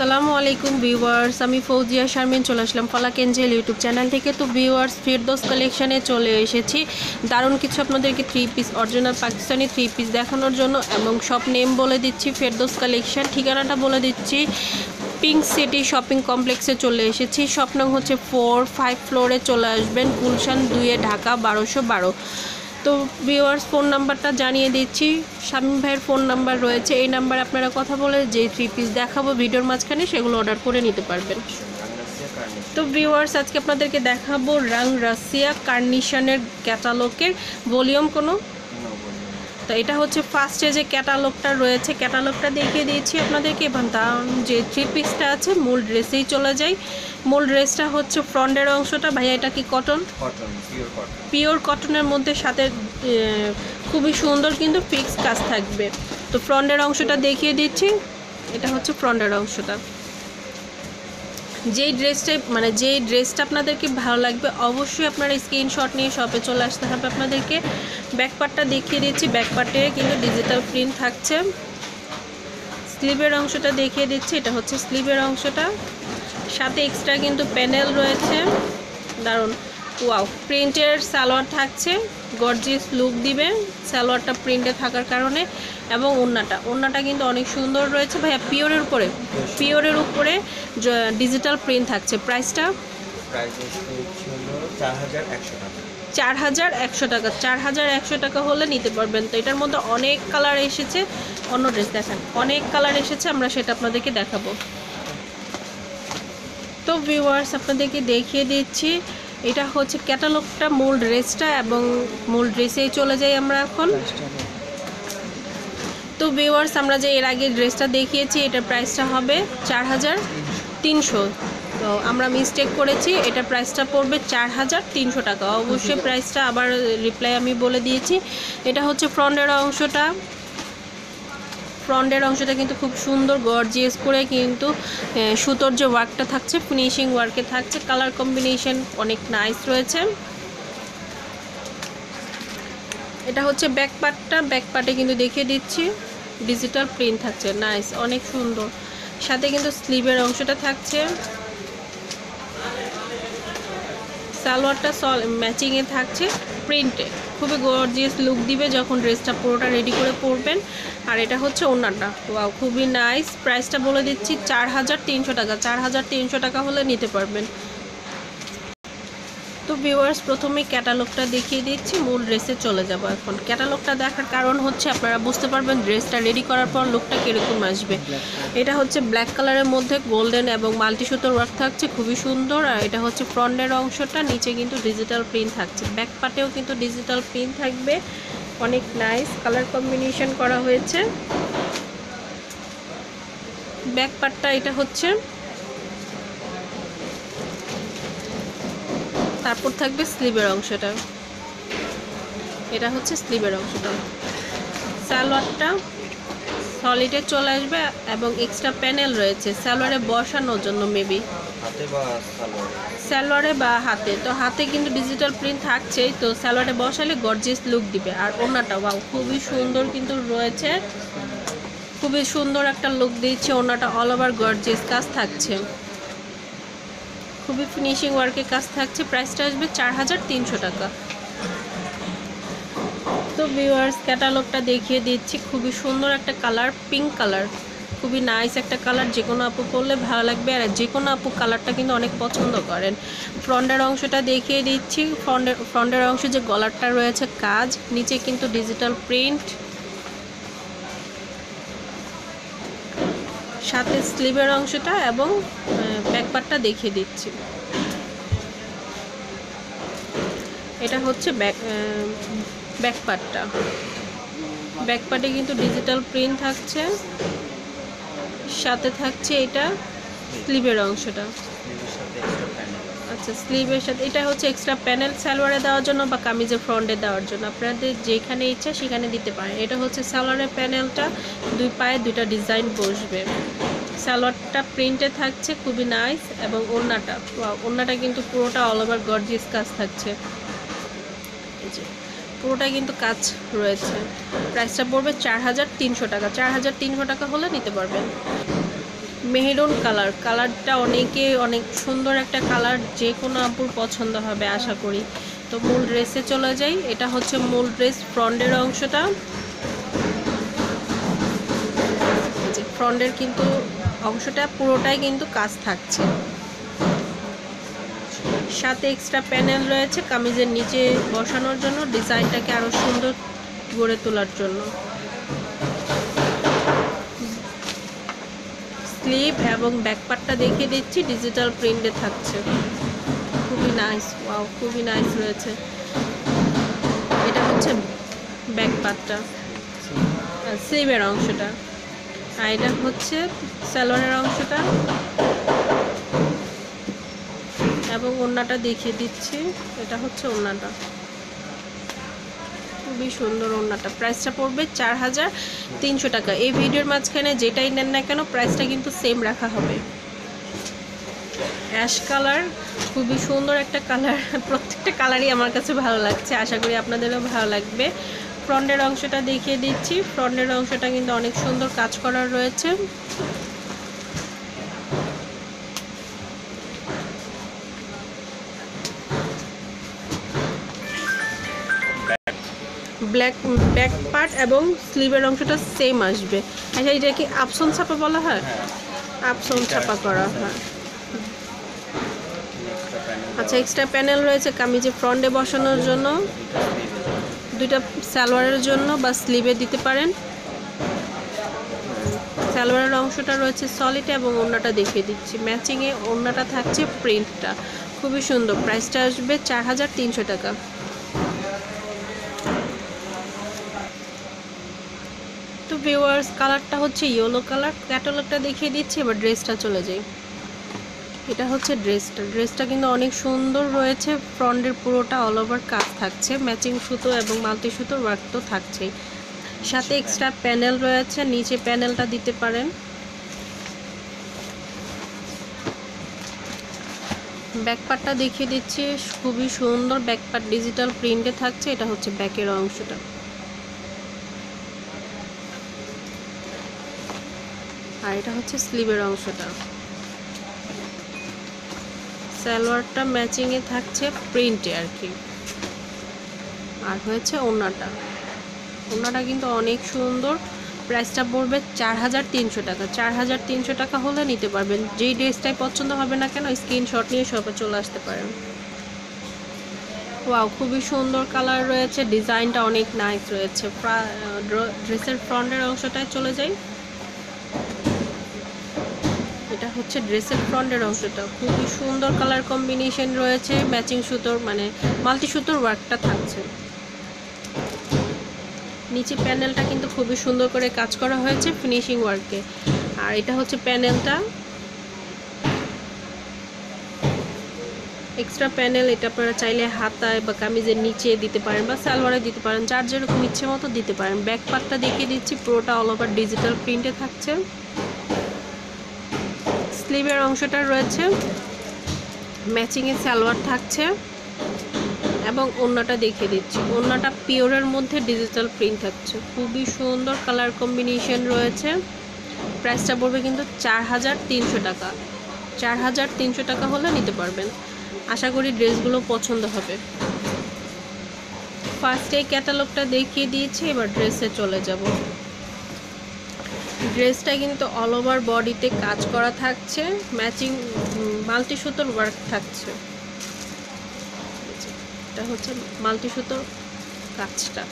সালামু আলাইকুম ভিউয়ার্স, আমি ফৌজিয়া শারমিন চলে আসলাম ফলাক এঞ্জেল ইউটিউব চ্যানেল থেকে। তো ভিউয়ার্স, ফিরদোস কালেকশানে চলে এসেছি। দারুণ কিছু আপনাদেরকে three piece original Pakistani three piece দেখানোর জন্য এবং সব নেম বলে দিচ্ছি, ফেরদোস কালেকশন ঠিকানাটা বলে দিচ্ছি পিঙ্ক সিটি শপিং কমপ্লেক্সে চলে এসেছি। স্বপ্ন হচ্ছে ফোর ফাইভ ফ্লোরে চলে আসবেন, গুলশান দুয়ে ঢাকা, বারোশো বারো। তো ভিওয়ার্স ফোন নাম্বারটা জানিয়ে দিচ্ছি। শামীম ভাইয়ের ফোন নাম্বার রয়েছে। এই নাম্বারে আপনারা কথা বলে যে থ্রি পিস দেখাবো, ভিডিওর মাঝখানে সেগুলো অর্ডার করে নিতে পারবেন। তো ভিউয়ার্স আজকে আপনাদেরকে দেখাবো রাং রাশিয়া কার্নিশনের ক্যাটালগের ভলিউম কোনো। তো এটা হচ্ছে ফার্স্টে যে ক্যাটালগটা রয়েছে ক্যাটালগটা দেখিয়ে দিয়েছি আপনাদেরকে। এবং তার যে থ্রি পিসটা আছে মূল ড্রেসেই চলে যায় মূল ড্রেসটা হচ্ছে ফ্রন্টের অংশটা। ভাইয়া এটা কি কটন কটন পিওর কটনের মধ্যে সাথে খুবই সুন্দর কিন্তু ফিক্স কাজ থাকবে। তো ফ্রন্টের অংশটা দেখিয়ে দিচ্ছি। এটা হচ্ছে ফ্রন্টের অংশটা। যেই ড্রেসটাই মানে যেই ড্রেসটা আপনাদেরকে ভালো লাগবে, অবশ্যই আপনারা স্ক্রিনশট নিয়ে শপে চলে আসতে হবে আপনাদেরকে। ব্যাকপার্টটা দেখিয়ে দিচ্ছি ব্যাকপার্টে কিন্তু ডিজিটাল প্রিন্ট থাকছে। স্লিভের অংশটা দেখিয়ে দিচ্ছি, এটা হচ্ছে স্লিভের অংশটা। সাথে এক্সট্রা কিন্তু প্যানেল রয়েছে। দারুণ। ওয়াও প্রিন্টের সালোয়ার থাকছে গর্জিয়াস লুক দিবে সালোয়ারটা প্রিন্টে থাকার কারণে এবং ওড়নাটা। ওড়নাটা কিন্তু অনেক সুন্দর রয়েছে। ভাইয়া পিওরের উপরে পিওরের উপরে ডিজিটাল প্রিন্ট থাকছে। প্রাইসটা প্রাইস হচ্ছে হলো চার হাজার একশো টাকা। চার হাজার একশো টাকা। চার হাজার একশো টাকা হলে নিতে পারবেন। তো এটার মধ্যে অনেক কালার এসেছে। অন্য ড্রেস দেখেন। অনেক কালার এসেছে। আমরা সেটা আপনাদেরকে দেখাবো। তো ভিউয়ার্স আপনাদেরকে দেখিয়ে দিচ্ছি। এটা হচ্ছে ক্যাটালগটা মূল ড্রেসটা এবং মূল ড্রেসেই চলে যাই আমরা এখন। তো ভিউয়ার্স আমরা যে এর আগে ড্রেসটা দেখিয়েছি, এটার প্রাইসটা হবে চার হাজার তিনশো। তো আমরা মিস্টেক করেছি, এটা প্রাইসটা পড়বে চার হাজার তিনশো টাকা। অবশ্যই প্রাইসটা আবার রিপ্লাই আমি বলে দিয়েছি। এটা হচ্ছে ফ্রন্টের অংশটা। ফ্রন্টের অংশটা কিন্তু খুব সুন্দর গর্জিয়াস করে কিন্তু সুতোর যে ওয়ার্কটা থাকছে ফিনিশিং ওয়ার্কে থাকছে কালার কম্বিনেশন অনেক নাইস রয়েছে। এটা হচ্ছে ব্যাক পার্টটা ব্যাক পার্টে কিন্তু দেখিয়ে দিচ্ছি ডিজিটাল প্রিন্ট থাকছে নাইস অনেক সুন্দর। সাথে কিন্তু স্লিভের অংশটা থাকছে। সালোয়ারটা সল ম্যাচিংয়ে থাকছে প্রিন্টে খুবই গর্জিয়াস লুক দিবে যখন ড্রেসটা পুরোটা রেডি করে পরবেন। আর এটা হচ্ছে ওনারটা ওয়াও খুবই নাইস প্রাইসটা বলে দিচ্ছি চার হাজার তিনশো টাকা। চার হাজার তিনশো টাকা হলে নিতে পারবেন। তো ভিউয়ার্স প্রথমে ক্যাটালগটা দেখিয়ে দিচ্ছি, মূল ড্রেসে চলে যাব এখন। ক্যাটালগটা দেখার কারণ হচ্ছে, আপনারা বুঝতে পারবেন ড্রেসটা রেডি করার পর লুকটা কীরকম আসবে। এটা হচ্ছে ব্ল্যাক কালারের মধ্যে গোল্ডেন এবং মাল্টি সুতোর ওয়ার্ক থাকছে, খুবই সুন্দর। আর এটা হচ্ছে ফ্রন্টের অংশটা, নিচে কিন্তু ডিজিটাল প্রিন্ট থাকছে। ব্যাক পার্টেও কিন্তু ডিজিটাল প্রিন্ট থাকবে। অনেক নাইস কালার কম্বিনেশন করা হয়েছে। ব্যাক পার্টটা এটা হচ্ছে তারপর থাকবে স্লিভের অংশটা। এটা হচ্ছে স্লিভের অংশটা। সালোয়ারটা সলিডে চলে আসবে এবং এক্সট্রা প্যানেল রয়েছে। সালোয়ারে বসানোর জন্য মেবি বা সালোয়ারে? বা হাতে। তো হাতে কিন্তু ডিজিটাল প্রিন্ট থাকছেই তো সালোয়ারে বসালে গর্জিয়াস লুক দিবে। আর ওনাটা ওয়াও খুবই সুন্দর কিন্তু রয়েছে। খুবই সুন্দর একটা লুক দিচ্ছে ওনাটা অল ওভার গর্জিয়াস কাজ থাকছে। খুবই ফিনিশিং ওয়ার্কের কাজ থাকছে। প্রাইসটা আসবে চার হাজার তিনশো টাকা। তো ভিউয়ার্স ক্যাটালগটা দেখিয়ে দিচ্ছি। খুবই সুন্দর একটা কালার পিঙ্ক কালার খুবই নাইস একটা কালার যে কোনো আপু পরলে ভালো লাগবে। আর যে কোনো আপু কালারটা কিন্তু অনেক পছন্দ করেন। ফ্রন্টের অংশটা দেখিয়ে দিচ্ছি। ফ্রন্টের ফ্রন্টের অংশে যে গলারটা রয়েছে, কাজ। নিচে কিন্তু ডিজিটাল প্রিন্ট সাথে স্লিভের অংশটা এবং ব্যাকপার্টটা দেখিয়ে দিচ্ছি। এটা হচ্ছে ব্যাক ব্যাকপার্টটা। ব্যাকপার্টে কিন্তু ডিজিটাল প্রিন্ট থাকছে। সাথে থাকছে এটা স্লিভের অংশটা। আচ্ছা স্লিভের সাথে, এটা হচ্ছে এক্সট্রা প্যানেল সালোয়ারে দেওয়ার জন্য বা কামিজের ফ্রন্টে দেওয়ার জন্য। আপনাদের যেখানে ইচ্ছা সেখানে দিতে পারেন। এটা হচ্ছে সালোয়ারের প্যানেলটা দুই পায়ে দুইটা ডিজাইন বসবে। সালোয়ারটা প্রিন্টে থাকছে, খুবই নাইস এবং ওড়নাটা ওড়নাটা কিন্তু পুরোটা অল ওভার গর্জিয়াস কাজ থাকছে। পুরোটা কিন্তু কাজ রয়েছে। প্রাইসটা পড়বে চার হাজার তিনশো টাকা, চার হাজার তিনশো টাকা হলে নিতে পারবেন। মেহেরুন কালার কালারটা অনেকে, অনেক সুন্দর একটা কালার যে কোনো আপুর পছন্দ হবে, আশা করি। তো মূল ড্রেসে চলে যাই, এটা হচ্ছে মূল ড্রেস ফ্রন্টের অংশটা। ফ্রন্টের কিন্তু অংশটা পুরোটাই কিন্তু কাজ থাকছে। সাথে এক্সট্রা প্যানেল রয়েছে কামিজের নিচে বসানোর জন্য ডিজাইনটাকে আরও সুন্দর গড়ে তোলার জন্য। স্লিভ এবং ব্যাকপার্টটা দেখিয়ে দিচ্ছি ডিজিটাল প্রিন্টে থাকছে। খুবই নাইস ওয়াও খুবই নাইস রয়েছে। এটা হচ্ছে ব্যাকপার্টটা স্লিভের অংশটা। আর এটা হচ্ছে স্যালোয়ারের অংশটা। এবং ওড়নাটা দেখিয়ে দিচ্ছি। এটা হচ্ছে ওড়নাটা। খুবই সুন্দর ওড়নাটা। প্রাইসটা পড়বে চার হাজার তিনশো টাকা। এই ভিডিওর মাঝখানে যেটাই নেন না কেন, প্রাইসটা কিন্তু সেম রাখা হবে। অ্যাশ কালার, খুবই সুন্দর একটা কালার। প্রত্যেকটা কালারই আমার কাছে ভালো লাগছে। আশা করি আপনাদেরও ভালো লাগবে। ফ্রন্টের অংশটা দেখিয়ে দিচ্ছি। ফ্রন্টের অংশটা কিন্তু অনেক সুন্দর কাজ করা রয়েছে। ব্ল্যাক ব্যাক পার্ট এবং স্লিভের অংশটা সেম আসবে। আচ্ছা এটা কি আপসন ছাপা বলা হয়? হ্যাঁ। আপসন ছাপা করা হয়। আচ্ছা এক্সট্রা প্যানেল রয়েছে কামিজে ফ্রন্টে বসানোর জন্য। দুইটা সালোয়ারের জন্য বা স্লিভে দিতে পারেন। সালোয়ারের অংশটা রয়েছে সলিড এবং ওড়নাটা দেখিয়ে দিচ্ছি। ম্যাচিংয়ে ওড়নাটা থাকছে প্রিন্টটা খুবই সুন্দর। প্রাইসটা আসবে চার হাজার তিনশো টাকা। তো ভিউয়ার্স কালারটা হচ্ছে ইয়েলো কালার ক্যাটালগটা দেখিয়ে দিচ্ছি, এবার ড্রেসটা চলে যাই। এটা হচ্ছে ড্রেসটা। ড্রেসটা কিন্তু অনেক সুন্দর রয়েছে। ফ্রন্টের পুরোটা অল ওভার কাজ থাকছে। ম্যাচিং সুতো এবং মাল্টি সুতোর ওয়ার্ক তো থাকছেই। সাথে এক্সট্রা প্যানেল রয়েছে। নিচে প্যানেলটা দিতে পারেন। ব্যাকপার্টটা দেখিয়ে দিচ্ছি। খুবই সুন্দর ব্যাকপার্ট ডিজিটাল প্রিন্টে থাকছে। এটা হচ্ছে ব্যাকের অংশটা। আর এটা হচ্ছে স্লিভের অংশটা। সালোয়ারটা ম্যাচিংয়ে থাকছে প্রিন্টে আর কি। আর হয়েছে ওনাটা ওড়নাটা কিন্তু অনেক সুন্দর। প্রাইসটা পড়বে চার হাজার তিনশো টাকা। চার হাজার তিনশো টাকা হলে নিতে পারবেন। যেই ড্রেসটাই পছন্দ হবে না কেন, স্ক্রিনশট নিয়ে শপে চলে আসতে পারেন। ওয়াও, খুবই সুন্দর কালার রয়েছে। ডিজাইনটা অনেক নাইস রয়েছে। ড্রেসের ফ্রন্টের অংশটায় চলে যাই। এটা হচ্ছে ড্রেসের ফ্রন্টের অংশটা। খুবই সুন্দর কালার কম্বিনেশন রয়েছে ম্যাচিং সুতোর মানে মাল্টি সুতোর ওয়ার্কটা থাকছে। নিচে প্যানেলটা কিন্তু খুবই সুন্দর করে কাজ করা হয়েছে ফিনিশিং ওয়ার্কে আর এটা হচ্ছে প্যানেলটা এক্সট্রা প্যানেল এটা আপনারা চাইলে হাতায় বা কামিজের নিচে দিতে পারেন বা সালোয়ারে দিতে পারেন, যার যেরকম ইচ্ছে মতো দিতে পারেন। ব্যাক পার্টটা দেখিয়ে দিচ্ছি, পুরোটা অল ওভার ডিজিটাল প্রিন্টে থাকছে। স্লিভের অংশটা রয়েছে। ম্যাচিংয়ে সালোয়ার থাকছে এবং ওড়নাটা দেখিয়ে দিচ্ছি। ওড়নাটা পিওরের মধ্যে ডিজিটাল প্রিন্ট থাকছে খুবই সুন্দর কালার কম্বিনেশন রয়েছে। প্রাইসটা পড়বে কিন্তু চার হাজার তিনশো টাকা। চার হাজার তিনশো টাকা হলে নিতে পারবেন। আশা করি ড্রেসগুলো পছন্দ হবে। ফার্স্টে ক্যাটালগটা দেখিয়ে দিয়েছি, এবার ড্রেসে চলে যাব। ড্রেসটা কিন্তু অল ওভার বডিতে কাজ করা থাকছে ম্যাচিং মাল্টি সুতোর ওয়ার্ক থাকছে। এটা হচ্ছে মাল্টি সুতোর কাজটা।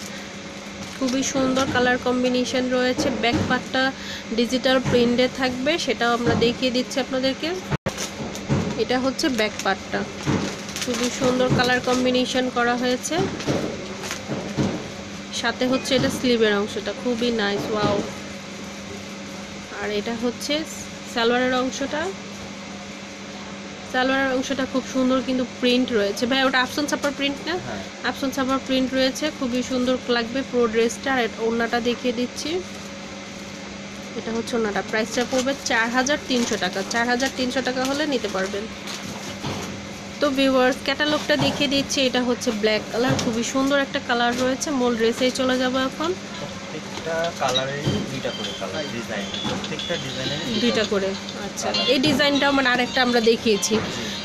খুবই সুন্দর কালার কম্বিনেশন রয়েছে। ব্যাক পার্টটা ডিজিটাল প্রিন্টে থাকবে, সেটাও আমরা দেখিয়ে দিচ্ছি আপনাদেরকে। এটা হচ্ছে ব্যাক পার্টটা খুবই সুন্দর কালার কম্বিনেশন করা হয়েছে। সাথে হচ্ছে এটা স্লিভের অংশটা। খুবই নাইস ওয়াও আর এটা হচ্ছে সালোয়ারের অংশটা। সালোয়ারের অংশটা খুব সুন্দর কিন্তু প্রিন্ট রয়েছে। ভাই ওটা আফসন ছাপার প্রিন্ট না? আফসন ছাপার প্রিন্ট রয়েছে খুবই সুন্দর লাগবে পুরো ড্রেসটা। আর ওড়নাটা দেখিয়ে দিচ্ছি। এটা হচ্ছে ওড়নাটা। প্রাইসটা পড়বে চার হাজার তিনশো টাকা। চার হাজার তিনশো টাকা হলে নিতে পারবেন। তো ভিউয়ার্স ক্যাটালগটা দেখিয়ে দিচ্ছি। এটা হচ্ছে ব্ল্যাক কালার খুবই সুন্দর একটা কালার রয়েছে। মূল ড্রেসেই চলে যাব এখন। প্রত্যেকটা দুইটা করে কালার ডিজাইন প্রত্যেকটা ডিজাইনের দুইটা করে আচ্ছা। এই মানে আরেকটা আমরা দেখিয়েছি।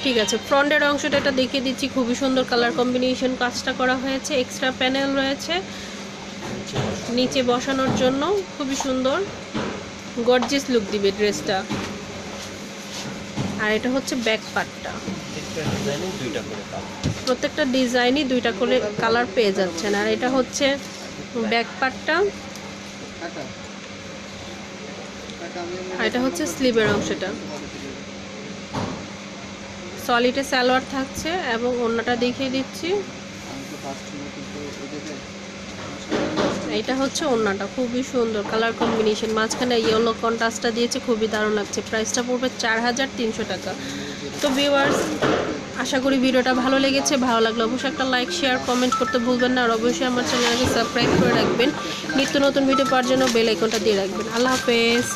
ঠিক আছে ফ্রন্টের অংশটা এটা দেখিয়ে দিচ্ছি খুবই সুন্দর কালার কম্বিনেশন কাজটা করা হয়েছে। এক্সট্রা প্যানেল রয়েছে। নিচে বসানোর জন্য খুবই সুন্দর গর্জিয়াস লুক দিবে ড্রেসটা আর এটা হচ্ছে ব্যাক পার্টটা প্রত্যেকটা ডিজাইনই দুইটা করে কালার পেয়ে যাচ্ছেন। আর এটা হচ্ছে ব্যাক পার্টটা এটা হচ্ছে স্লিভের অংশটা। সলিডে সালোয়ার থাকছে এবং অন্যটা দেখিয়ে দিচ্ছি। এটা হচ্ছে ওড়নাটা খুবই সুন্দর কালার কম্বিনেশন মাঝখানে ইয়েলো কন্ট্রাস্টটা দিয়েছে খুবই দারুণ লাগছে। প্রাইসটা পড়বে চার হাজার তিনশো টাকা। তো ভিউয়ার্স আশা করি ভিডিওটা ভালো লেগেছে, ভালো লাগলে অবশ্যই একটা লাইক শেয়ার কমেন্ট করতে ভুলবেন না, আর অবশ্যই আমার চ্যানেলকে সাবস্ক্রাইব করে রাখবেন। নিত্য নতুন ভিডিও পাওয়ার জন্য বেল আইকনটা দিয়ে রাখবেন। আল্লাহ হাফেজ।